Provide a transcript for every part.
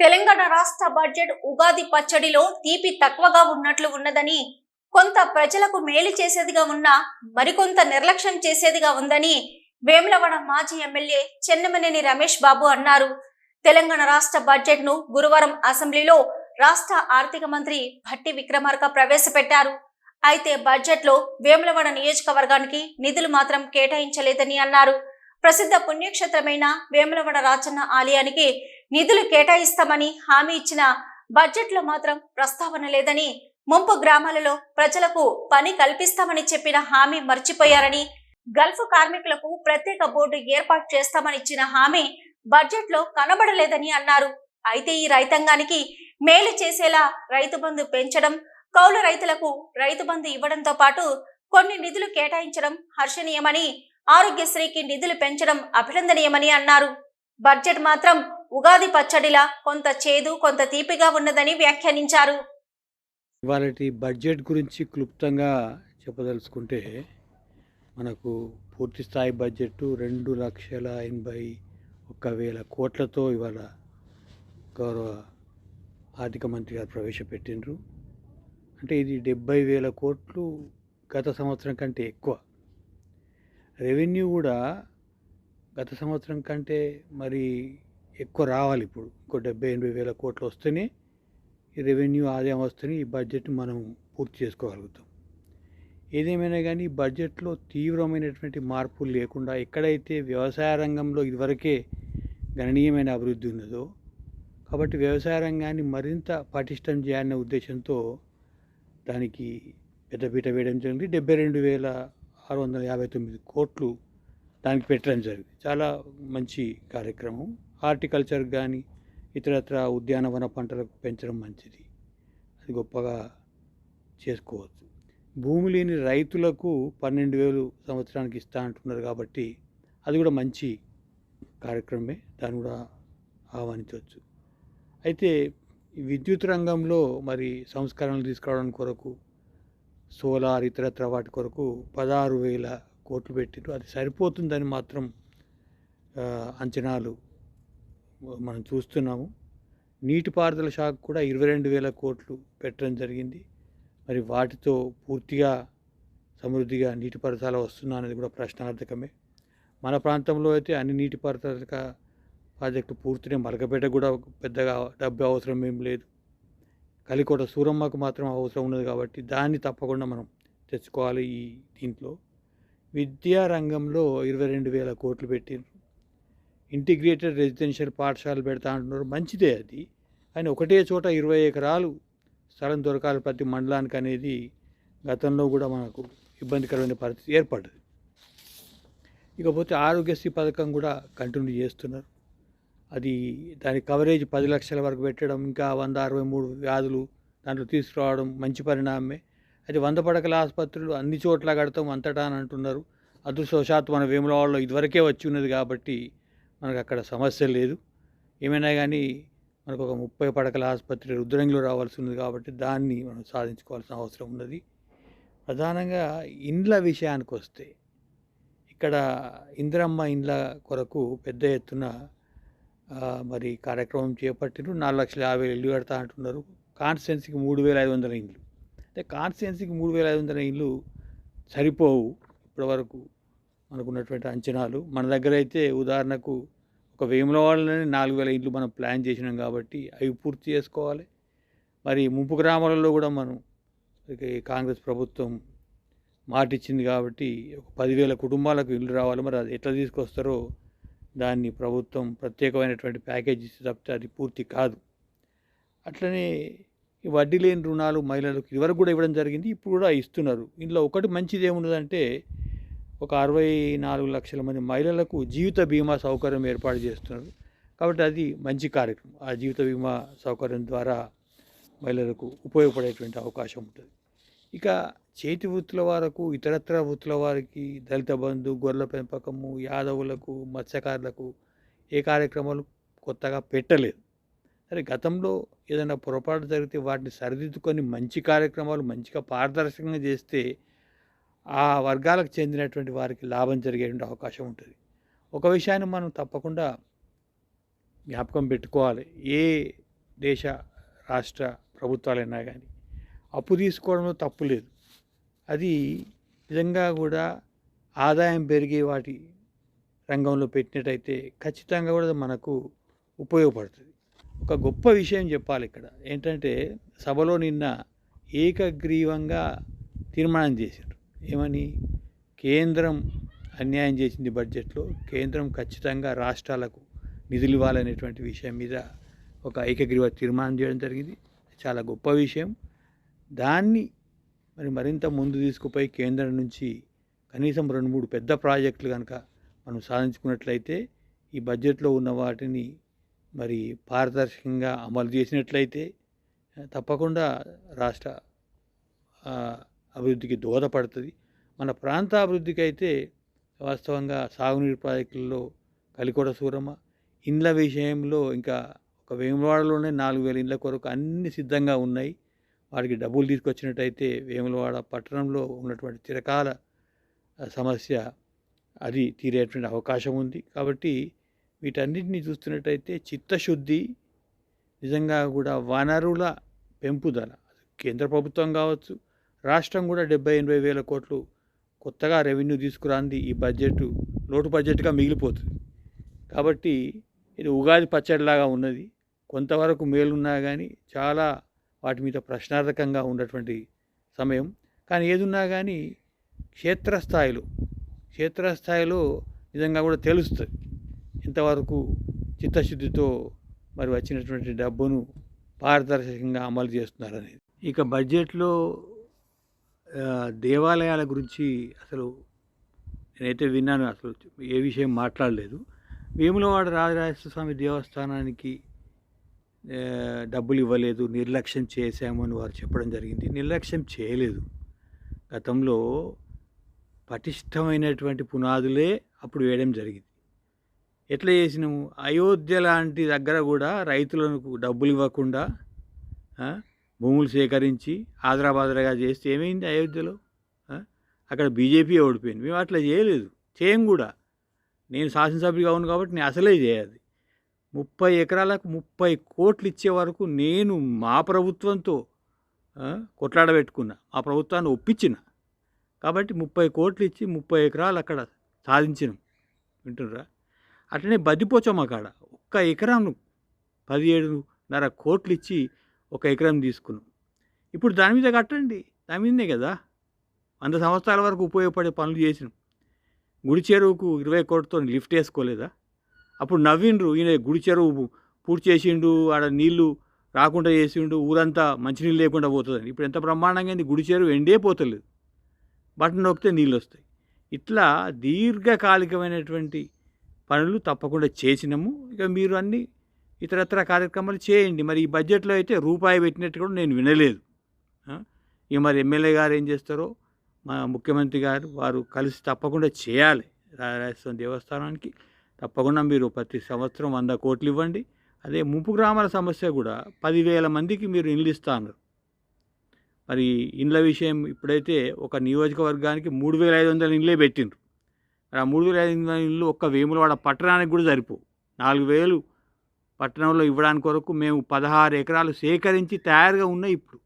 తెలంగాణ రాష్ట్ర బడ్జెట్ ఉగాది పచ్చడిలో తీపి తక్కువగా ఉన్నట్లు ఉన్నదని కొంత ప్రజలకు మేలు చేసేదిగా ఉన్నా మరికొంత నిర్లక్ష్యం చేసేదిగా ఉందని వేములవాడ మాజీ ఎమ్మెల్యే చెన్నమనేని రమేష్ బాబు అన్నారు. తెలంగాణ రాష్ట్ర బడ్జెట్ను గురువారం అసెంబ్లీలో రాష్ట్ర ఆర్థిక మంత్రి భట్టి విక్రమార్క ప్రవేశపెట్టారు. అయితే బడ్జెట్లో వేములవాడ నియోజకవర్గానికి నిధులు మాత్రం కేటాయించలేదని అన్నారు. ప్రసిద్ధ పుణ్యక్షేత్రమైన వేములవాడ రాచన్న ఆలయానికి నిధులు కేటాయిస్తామని హామీ ఇచ్చిన బడ్జెట్లో మాత్రం ప్రస్తావన లేదని ముంపు గ్రామాలలో ప్రజలకు పని కల్పిస్తామని చెప్పిన హామీ మర్చిపోయారని గల్ఫ్ కార్మికులకు ప్రత్యేక బోర్డు ఏర్పాటు చేస్తామని ఇచ్చిన హామీ బడ్జెట్లో కనబడలేదని అన్నారు. అయితే ఈ రైతాంగానికి మేలు చేసేలా రైతు బంధు పెంచడం కౌలు రైతులకు రైతు బంధు ఇవ్వడంతో పాటు కొన్ని నిధులు కేటాయించడం హర్షణీయమని ఆరోగ్యశ్రీకి నిధులు పెంచడం అభినందనీయమని అన్నారు. బడ్జెట్ మాత్రం ఉగాది పచ్చడిలా కొంత చేదు కొంత తీపిగా ఉన్నదని వ్యాఖ్యానించారు. ఇవాళ బడ్జెట్ గురించి క్లుప్తంగా చెప్పదలుచుకుంటే మనకు పూర్తి స్థాయి బడ్జెట్ రెండు లక్షల ఎనభై ఒక్క వేల కోట్లతో ఇవాళ గౌరవ ఆర్థిక మంత్రి గారు ప్రవేశపెట్టిండ్రు. అంటే ఇది డెబ్బై వేల కోట్లు గత సంవత్సరం కంటే ఎక్కువ. రెవెన్యూ కూడా గత సంవత్సరం కంటే మరి ఎక్కువ రావాలి ఇప్పుడు. ఇంకో డెబ్బై ఎనభై వేల కోట్లు వస్తేనే ఈ రెవెన్యూ ఆదాయం వస్తేనే ఈ బడ్జెట్ మనం పూర్తి చేసుకోగలుగుతాం. ఏదేమైనా కానీ ఈ బడ్జెట్లో తీవ్రమైనటువంటి మార్పులు లేకుండా ఎక్కడైతే వ్యవసాయ రంగంలో ఇదివరకే గణనీయమైన అభివృద్ధి ఉన్నదో కాబట్టి వ్యవసాయ రంగాన్ని మరింత పటిష్టం చేయాలనే ఉద్దేశంతో దానికి పెద్దపీట వేయడం జరిగింది. డెబ్బై రెండు వేల ఆరు వందల యాభై తొమ్మిది కోట్లు దానికి పెట్టడం జరిగింది. చాలా మంచి కార్యక్రమం. హార్టికల్చర్ కానీ ఇతరత్ర ఉద్యానవన పంటలకు పెంచడం మంచిది. అది గొప్పగా చేసుకోవచ్చు. భూమి లేని రైతులకు పన్నెండు వేలు సంవత్సరానికి ఇస్తా అంటున్నారు కాబట్టి అది కూడా మంచి కార్యక్రమమే దాన్ని కూడా ఆహ్వానించవచ్చు. అయితే విద్యుత్ రంగంలో మరి సంస్కరణలు తీసుకురావడానికి కొరకు సోలార్ ఇతరత్ర వాటి కొరకు పదహారు వేల కోట్లు పెట్టిరు అది సరిపోతుందని మాత్రం అంచనాలు మనం చూస్తున్నాము. నీటిపారుదల శాఖ కూడా ఇరవై రెండు వేల కోట్లు పెట్టడం జరిగింది. మరి వాటితో పూర్తిగా సమృద్ధిగా నీటిపారుదల వస్తున్నా అనేది కూడా ప్రశ్నార్థకమే. మన ప్రాంతంలో అయితే అన్ని నీటిపారుదల ప్రాజెక్టు పూర్తినే మలకపేట కూడా పెద్దగా డబ్బు అవసరం ఏం లేదు. కలికోట సూరమ్మకు మాత్రం అవసరం ఉన్నది కాబట్టి దాన్ని తప్పకుండా మనం తెచ్చుకోవాలి ఈ దీంట్లో. విద్యా రంగంలో ఇరవై రెండు వేల కోట్లు పెట్టిండ్రు. ఇంటిగ్రేటెడ్ రెసిడెన్షియల్ పాఠశాలలు పెడతా అంటున్నారు. మంచిదే అది. కానీ ఒకటే చోట ఇరవై ఎకరాలు స్థలం దొరకాలి ప్రతి మండలానికి అనేది గతంలో కూడా మనకు ఇబ్బందికరమైన పరిస్థితి ఏర్పడ్డది. ఇకపోతే ఆరోగ్యశ్రీ పథకం కూడా కంటిన్యూ చేస్తున్నారు. అది దాని కవరేజ్ పది లక్షల వరకు పెట్టడం ఇంకా వంద అరవై మూడు వ్యాధులు దాంట్లో తీసుకురావడం మంచి పరిణామమే. అయితే వంద పడకల ఆసుపత్రులు అన్ని చోట్ల కడతాం అంతటా అని అంటున్నారు. అదృష్టవశాత్తు మన వేములవాడలో ఇదివరకే వచ్చి ఉన్నది కాబట్టి మనకు అక్కడ సమస్య లేదు. ఏమైనా కానీ మనకు ఒక ముప్పై పడకల ఆసుపత్రి రుద్రంగిలో రావాల్సి ఉంది కాబట్టి దాన్ని మనం సాధించుకోవాల్సిన అవసరం ఉన్నది. ప్రధానంగా ఇండ్ల విషయానికి వస్తే ఇక్కడ ఇందిరమ్మ ఇండ్ల కొరకు పెద్ద ఎత్తున మరి కార్యక్రమం చేపట్టిరు నాలుగు లక్షల యాభై ఇల్లు కడతా అంటున్నారు. కాన్స్టిట్యున్సీకి మూడు వేల ఐదు వందల ఇండ్లు. అంటే కాన్స్టిట్యున్సీకి మూడు వేల ఐదు వందల ఇండ్లు సరిపోవు ఇప్పటివరకు మనకున్నటువంటి అంచనాలు. మన దగ్గర అయితే ఉదాహరణకు ఒక వేములవాడలోనే నాలుగు వేల ఇండ్లు మనం ప్లాన్ చేసినాం కాబట్టి అవి పూర్తి చేసుకోవాలి. మరి ముంపు గ్రామాలలో కూడా మనం కాంగ్రెస్ ప్రభుత్వం మాట ఇచ్చింది కాబట్టి ఒక పదివేల కుటుంబాలకు ఇల్లు రావాలి. మరి అది ఎట్లా తీసుకొస్తారో దాన్ని ప్రభుత్వం ప్రత్యేకమైనటువంటి ప్యాకేజ్ ఇస్తే తప్పితే అది పూర్తి కాదు. అట్లనే ఈ వడ్డీ లేని రుణాలు మహిళలకు ఇదివరకు కూడా ఇవ్వడం జరిగింది ఇప్పుడు కూడా ఇస్తున్నారు. ఇందులో ఒకటి మంచిది ఏమున్నదంటే ఒక అరవై నాలుగు లక్షల మంది మహిళలకు జీవిత బీమా సౌకర్యం ఏర్పాటు చేస్తున్నారు. కాబట్టి అది మంచి కార్యక్రమం. ఆ జీవిత బీమా సౌకర్యం ద్వారా మహిళలకు ఉపయోగపడేటువంటి అవకాశం ఉంటుంది. ఇక చేతి వృత్తుల వారకు ఇతరత్ర వృత్తుల వారికి దళిత బంధు గొర్రెల పెంపకము యాదవులకు మత్స్యకారులకు ఏ కార్యక్రమాలు కొత్తగా పెట్టలేదు. సరే గతంలో ఏదైనా పొరపాటు జరిగితే వాటిని సరిదిద్దుకొని మంచి కార్యక్రమాలు మంచిగా పారదర్శకంగా చేస్తే ఆ వర్గాలకు చెందినటువంటి వారికి లాభం జరిగేటువంటి అవకాశం ఉంటుంది. ఒక విషయాన్ని మనం తప్పకుండా జ్ఞాపకం పెట్టుకోవాలి. ఏ దేశ రాష్ట్ర ప్రభుత్వాలైనా కానీ అప్పు తీసుకోవడంలో తప్పు లేదు. అది నిజంగా కూడా ఆదాయం పెరిగే వాటి రంగంలో పెట్టినట్టయితే ఖచ్చితంగా కూడా మనకు ఉపయోగపడుతుంది. ఒక గొప్ప విషయం చెప్పాలి ఇక్కడ. ఏంటంటే సభలో నిన్న ఏకగ్రీవంగా తీర్మానం చేశారు. ఏమని? కేంద్రం అన్యాయం చేసింది బడ్జెట్లో. కేంద్రం ఖచ్చితంగా రాష్ట్రాలకు నిధులు ఇవ్వాలనేటువంటి విషయం మీద ఒక ఏకగ్రీవ తీర్మానం చేయడం జరిగింది. చాలా గొప్ప విషయం. దాన్ని మరి మరింత ముందు తీసుకుపోయి కేంద్రం నుంచి కనీసం రెండు మూడు పెద్ద ప్రాజెక్టులు కనుక మనం సాధించుకున్నట్లయితే ఈ బడ్జెట్లో ఉన్న వాటిని మరి పారదర్శకంగా అమలు చేసినట్లయితే తప్పకుండా రాష్ట్ర అభివృద్ధికి దోహదపడుతుంది. మన ప్రాంత అభివృద్ధికి అయితే వాస్తవంగా సాగునీరు ప్రాజెక్టుల్లో కలికోట సూరమ్మ ఇండ్ల విషయంలో ఇంకా ఒక వేములవాడలోనే నాలుగు వేల ఇండ్ల కొరకు అన్ని సిద్ధంగా ఉన్నాయి. వారికి డబ్బులు తీసుకొచ్చినట్టయితే వేములవాడ పట్టణంలో ఉన్నటువంటి చిరకాల సమస్య అది తీరేటువంటి అవకాశం ఉంది. కాబట్టి వీటన్నిటిని చూస్తున్నట్టయితే చిత్తశుద్ధి నిజంగా కూడా వనరుల పెంపుదల కేంద్ర ప్రభుత్వం కావచ్చు రాష్ట్రం కూడా డెబ్బై ఎనభై వేల కోట్లు కొత్తగా రెవెన్యూ తీసుకురాంది. ఈ బడ్జెట్ లోటు బడ్జెట్గా మిగిలిపోతుంది. కాబట్టి ఇది ఉగాది పచ్చడిలాగా ఉన్నది. కొంతవరకు మేలున్నా కానీ చాలా వాటి మీద ప్రశ్నార్థకంగా ఉన్నటువంటి సమయం. కానీ ఏదున్నా కానీ క్షేత్రస్థాయిలో క్షేత్రస్థాయిలో నిజంగా కూడా తెలుస్తుంది. ఇంతవరకు చిత్తశుద్ధితో మరి వచ్చినటువంటి డబ్బును పారదర్శకంగా అమలు చేస్తున్నారనేది. ఇక బడ్జెట్లో దేవాలయాల గురించి అసలు నేనైతే విన్నాను అసలు ఏ విషయం మాట్లాడలేదు. వేములవాడ రాజరాజేశ్వర స్వామి దేవస్థానానికి డబ్బులు ఇవ్వలేదు నిర్లక్ష్యం చేశామని వారు చెప్పడం జరిగింది. నిర్లక్ష్యం చేయలేదు. గతంలో పటిష్టమైనటువంటి పునాదులే అప్పుడు వేయడం జరిగింది. ఎట్లా చేసినాము? అయోధ్య లాంటి దగ్గర కూడా రైతులకు డబ్బులు ఇవ్వకుండా భూములు సేకరించి ఆదరాబాదరగా చేస్తే ఏమైంది అయోధ్యలో? అక్కడ బీజేపీ ఓడిపోయింది. మేము అట్లా చేయలేదు. చేయం కూడా. నేను శాసనసభ్యుగా ఉన్నాను కాబట్టి నేను అసలే చేయాలి ముప్పై ఎకరాలకు ముప్పై కోట్లు ఇచ్చే వరకు నేను మా ప్రభుత్వంతో ఆ, కొట్లాడబెట్టుకున్నా. మా ప్రభుత్వాన్ని ఒప్పించిన. కాబట్టి ముప్పై కోట్లు ఇచ్చి ముప్పై ఎకరాలు అక్కడ సాధించినాం. వింటున్నారా? అట్లనే బద్దిపోచాం కాడ ఒక్క ఎకరాను పదిహేడున్నర కోట్లు ఇచ్చి ఒక ఎకరం తీసుకున్నాం. ఇప్పుడు దాని మీద కట్టండి. దాని మీదనే కదా. వంద సంవత్సరాల వరకు ఉపయోగపడే పనులు చేసినాం. గుడి చెరువుకు ఇరవై కోట్లతో లిఫ్ట్ వేసుకోలేదా? అప్పుడు నవ్విండ్రు. ఈయన గుడి చెరువు పూర్తి చేసిండు ఆడ నీళ్ళు రాకుండా చేసిండు ఊరంతా మంచినీళ్ళు లేకుండా పోతుందని. ఇప్పుడు ఎంత బ్రహ్మాండంగా అయింది గుడి చెరువు ఎండే పోతలేదు. బటన్ నొక్కితే నీళ్ళు వస్తాయి. ఇట్లా దీర్ఘకాలికమైనటువంటి పనులు తప్పకుండా చేసినాము. ఇక మీరు అన్ని ఇతరత్ర కార్యక్రమాలు చేయండి. మరి ఈ బడ్జెట్లో అయితే రూపాయి పెట్టినట్టు కూడా నేను వినలేదు. ఇక మరి ఎమ్మెల్యే గారు ఏం చేస్తారో మా ముఖ్యమంత్రి గారు వారు కలిసి తప్పకుండా చేయాలి. రాజరాజేశ్వరం దేవస్థానానికి తప్పకుండా మీరు ప్రతి సంవత్సరం వంద కోట్లు ఇవ్వండి. అదే ముంపు గ్రామాల సమస్య కూడా పదివేల మందికి మీరు ఇండ్లు ఇస్తాను మరి ఇండ్ల విషయం ఇప్పుడైతే ఒక నియోజకవర్గానికి మూడు వేల ఐదు వందల ఇండ్లే పెట్టిండ్రు. మరి ఆ మూడు వేల ఐదు వందల ఇండ్లు ఒక్క వేములవాడ పట్టణానికి కూడా సరిపోవు. నాలుగు వేలు పట్టణంలో ఇవ్వడానికి కొరకు మేము పదహారు ఎకరాలు సేకరించి తయారుగా ఉన్నాయి ఇప్పుడు.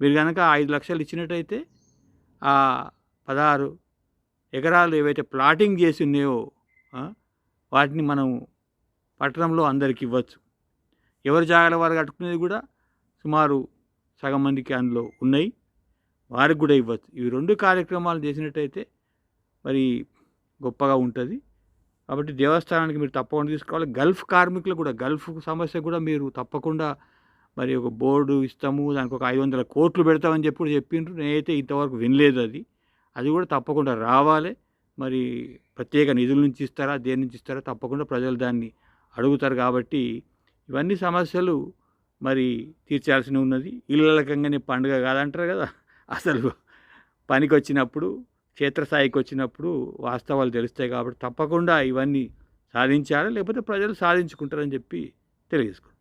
మీరు కనుక ఐదు లక్షలు ఇచ్చినట్టయితే ఆ పదహారు ఎకరాలు ఏవైతే ప్లాటింగ్ చేసి ఉన్నాయో వాటిని మనం పట్టణంలో అందరికి ఇవ్వచ్చు. ఎవరి జాగాల వారు కట్టుకునేది కూడా సుమారు సగం మందికి అందులో ఉన్నాయి. వారికి కూడా ఇవ్వచ్చు. ఇవి రెండు కార్యక్రమాలు చేసినట్టయితే మరి గొప్పగా ఉంటుంది. కాబట్టి దేవస్థానానికి మీరు తప్పకుండా తీసుకోవాలి. గల్ఫ్ కార్మికులు కూడా గల్ఫ్ సమస్య కూడా మీరు తప్పకుండా మరి ఒక బోర్డు ఇస్తాము దానికి ఒక ఐదు వందల కోట్లు పెడతామని చెప్పి చెప్పిండ్రు. నేనైతే ఇంతవరకు వినలేదు అది. అది కూడా తప్పకుండా రావాలి. మరి ప్రత్యేక నిధుల నుంచి ఇస్తారా దేని నుంచి ఇస్తారా తప్పకుండా ప్రజలు దాన్ని అడుగుతారు కాబట్టి ఇవన్నీ సమస్యలు మరి తీర్చాల్సి ఉన్నది. ఇళ్ళకంగానే పండుగ కాదంటారు కదా. అసలు పనికి వచ్చినప్పుడు క్షేత్రస్థాయికి వచ్చినప్పుడు వాస్తవాలు తెలుస్తాయి కాబట్టి తప్పకుండా ఇవన్నీ సాధించాలి లేకపోతే ప్రజలు సాధించుకుంటారని చెప్పి తెలియజేసుకుంటారు